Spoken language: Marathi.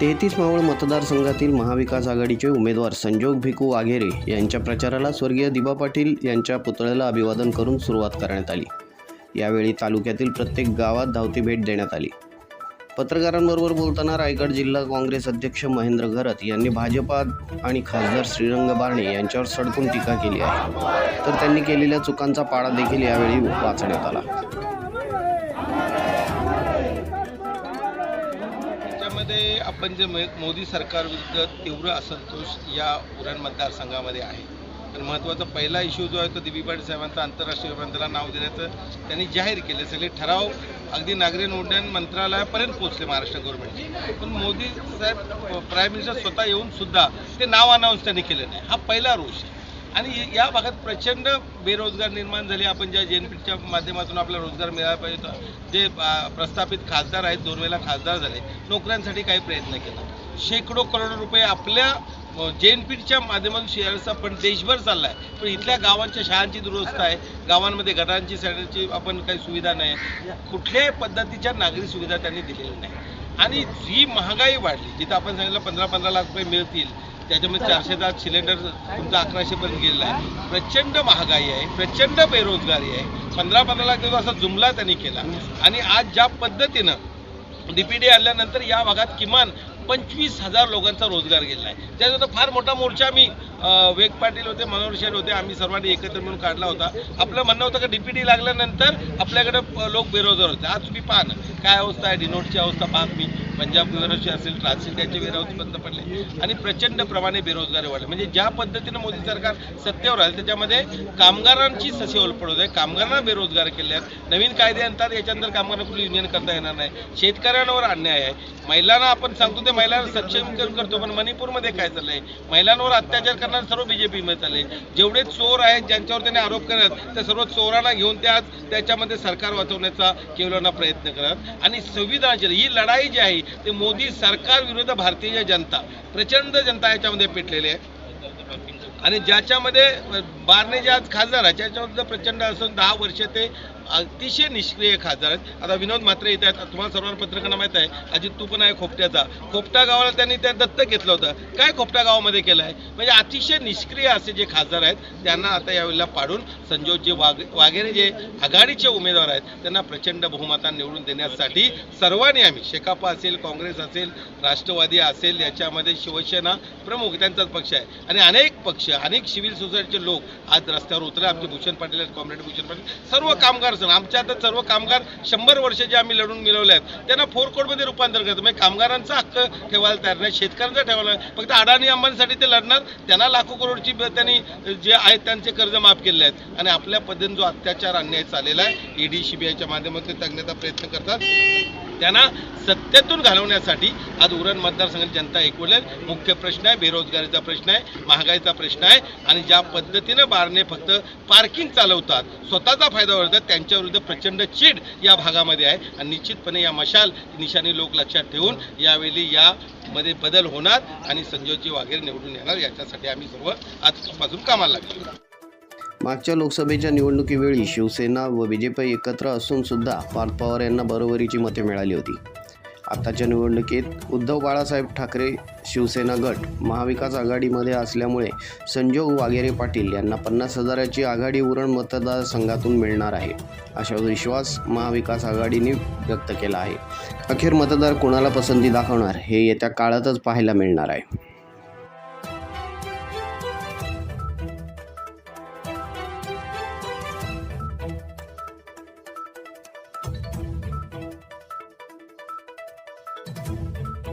तेहतीस मावळ मतदारसंघातील महाविकास आघाडीचे उमेदवार संजोग भिकू वाघेरे यांच्या प्रचाराला स्वर्गीय दिबा पाटील यांच्या पुतळ्याला अभिवादन करून सुरुवात करण्यात आली. यावेळी तालुक्यातील प्रत्येक गावात धावती भेट देण्यात आली. पत्रकारांबरोबर बोलताना रायगड जिल्हा काँग्रेस अध्यक्ष महेंद्र घरत यांनी भाजपा आणि खासदार श्रीरंग बारणे यांच्यावर सडकून टीका केली आहे. तर त्यांनी केलेल्या चुकांचा पाडा देखील यावेळी वाचण्यात आला. त्याच्यामध्ये आपण जे मोदी सरकारविरुद्ध तीव्र असंतोष या उरण मतदारसंघामध्ये आहे. तर महत्त्वाचा पहिला इश्यू जो आहे तो दिबी पाटील साहेबांचा आंतरराष्ट्रीय विमानतळाला नाव देण्याचं त्यांनी जाहीर केले. सगळे ठराव अगदी नागरी उड्डयन मंत्रालयापर्यंत पोहोचले महाराष्ट्र गव्हर्नमेंटचे पण मोदी साहेब प्राईम मिनिस्टर स्वतः येऊन सुद्धा ते नाव अनाऊन्स त्यांनी केलं नाही. हा पहिला रोष आहे. आणि या भागात प्रचंड बेरोजगार निर्माण झाले. आपण ज्या जेएनपीच्या माध्यमातून आपला रोजगार मिळाला पाहिजे होता जे प्रस्थापित खासदार आहेत दोन वेळेला खासदार झाले नोकऱ्यांसाठी काही प्रयत्न केला. शेकडो करोड रुपये आपल्या जेएनपीच्या माध्यमातून शेअर्सचा पण देशभर चालला आहे पण इथल्या गावांच्या शाळांची दुरवस्था आहे. गावांमध्ये घरांची सॅनिटरीची आपण काही सुविधा नाही. कुठल्याही पद्धतीच्या नागरी सुविधा त्यांनी दिलेल्या नाही. आणि जी महागाई वाढली जिथं आपण सांगितलं पंधरा पंधरा लाख रुपये मिळतील त्याच्यामध्ये चारशे दहा सिलेंडर तुमचा अकराशेपर्यंत गेलेला आहे. प्रचंड महागाई आहे प्रचंड बेरोजगारी आहे. पंधरा पंधरा लाख दिवस असा जुमला त्यांनी केला. आणि आज ज्या पद्धतीनं डीपीडी आणल्यानंतर या भागात किमान पंचवीस हजार लोकांचा रोजगार गेला आहे. त्याच्यानंतर फार मोठा मोर्चा आम्ही वेग पाटील होते मनोहर शेठ होते आम्ही सर्वांनी एकत्र मिळून काढला होता. आपलं म्हणणं होतं की डीपीडी लागल्यानंतर आपल्याकडे लोक बेरोजगार होते. आज तुम्ही पहा ना काय अवस्था आहे डिनोटची अवस्था पहा तुम्ही. पंजाब वेअरहाऊसची असेल ट्रान्सइंडियाचे वेअरहाऊस बंद पडले. आणि प्रचंड प्रमाणे बेरोजगारी वाढली. म्हणजे ज्या पद्धतीनं मोदी सरकार सत्तेवर आलं त्याच्यामध्ये कामगारांची ससी ओलपड आहे कामगारांना बेरोजगार केले आहेत नवीन कायदे आणतात याच्यानंतर कामगारांना कुठली युनियन करता येणार नाही. शेतकऱ्यांवर अन्याय आहे. महिलांना आपण सांगतो ते महिलांना सक्षमीकरण करतो पण मणिपूरमध्ये काय चाललंय? महिलांवर अत्याचार करणारे सर्व बीजेपीमध्ये चालले जेवढे चोर आहेत ज्यांच्यावर त्यांनी आरोप करत त्या सर्व चोरांना घेऊन ते आज त्याच्यामध्ये सरकार वाचवण्याचा केवळांना प्रयत्न करत आणि संविधानाची ही लढाई जी आहे ते मोदी सरकार विरुद्ध भारतीय जनता प्रचंड जनता याच्यामध्ये पेटलेली आहे. आणि ज्याच्यामध्ये बारने ज्या आज खासदार आहे त्याच्यामध्ये प्रचंड असून दहा वर्ष ते अतिशय निष्क्रिय खासदार आहेत. आता विनोद मात्रे इथे आहेत. तुम्हाला सर्वांना पत्रकारांना माहीत आहे अजित तू पण आहे खोपट्याचा. खोपटा गावाला त्यांनी त्या दत्तक घेतलं होतं. काय खोपटा गावामध्ये केलं आहे म्हणजे अतिशय निष्क्रिय असे जे खासदार आहेत त्यांना आता यावेळेला पाडून संजोजी वाघ वाघेरे जे आघाडीचे उमेदवार आहेत त्यांना प्रचंड बहुमता निवडून देण्यासाठी सर्वांनी आम्ही शेकापा असेल काँग्रेस असेल राष्ट्रवादी असेल याच्यामध्ये शिवसेना प्रमुख त्यांचाच पक्ष आहे. आणि अनेक पक्ष अनेक सिव्हिल सोसायटीचे लोक आज रस्त्यावर उतरले. आमचे भूषण पाटील आहेत कॉम्रेड भूषण पाटील सर्व कामगार सण आमच्या आता सर्व कामगार शंभर वर्ष जे आम्ही लढून मिळवले आहेत त्यांना फोर कोडमध्ये रूपांतर करतो. म्हणजे कामगारांचा हक्क ठेवायला तयार नाही शेतकऱ्यांचा ठेवायला फक्त अडाणी अंबांसाठी ते लढणार त्यांना लाखो करोडची त्यांनी जे आहेत त्यांचे कर्ज माफ केले आहेत. आणि आपल्या पद्धतीने जो अत्याचार अन्याय चाललेला आहे ईडी सीबीआयच्या माध्यमातून ते तज्ञता प्रयत्न करतात. त्यांना सत्तेतून घालवण्यासाठी आज उरण मतदारसंघाची जनता एकवलेल मुख्य प्रश्न आहे बेरोजगारीचा प्रश्न आहे महागाईचा प्रश्न आहे आणि ज्या पद्धतीनं बारणे फक्त पार्किंग चालवतात स्वतःचा फायदा ओढतात त्यांच्याविरुद्ध प्रचंड चीड या भागामध्ये आहे. आणि निश्चितपणे या मशाल निशाणी लोक लक्षात ठेवून यावेळी यामध्ये बदल होणार आणि संजयजी वाघेर निवडून येणार याच्यासाठी आम्ही सर्व आजपासून कामाला लागलो. मागच्या लोकसभेच्या निवडणुकीवेळी शिवसेना व बीजेपी एकत्र असून सुद्धा पार्थ पवार यांना बरोबरीची मते मिळाली होती. आताच्या निवडणुकीत उद्धव बाळासाहेब ठाकरे शिवसेना गट महाविकास आघाडीमध्ये असल्यामुळे संजोग वाघेरे पाटील यांना पन्नास हजाराची आघाडी उरण मतदारसंघातून मिळणार आहे असा विश्वास महाविकास आघाडीने व्यक्त केला आहे. अखेर मतदार कोणाला पसंती दाखवणार हे येत्या काळातच पाहायला मिळणार आहे.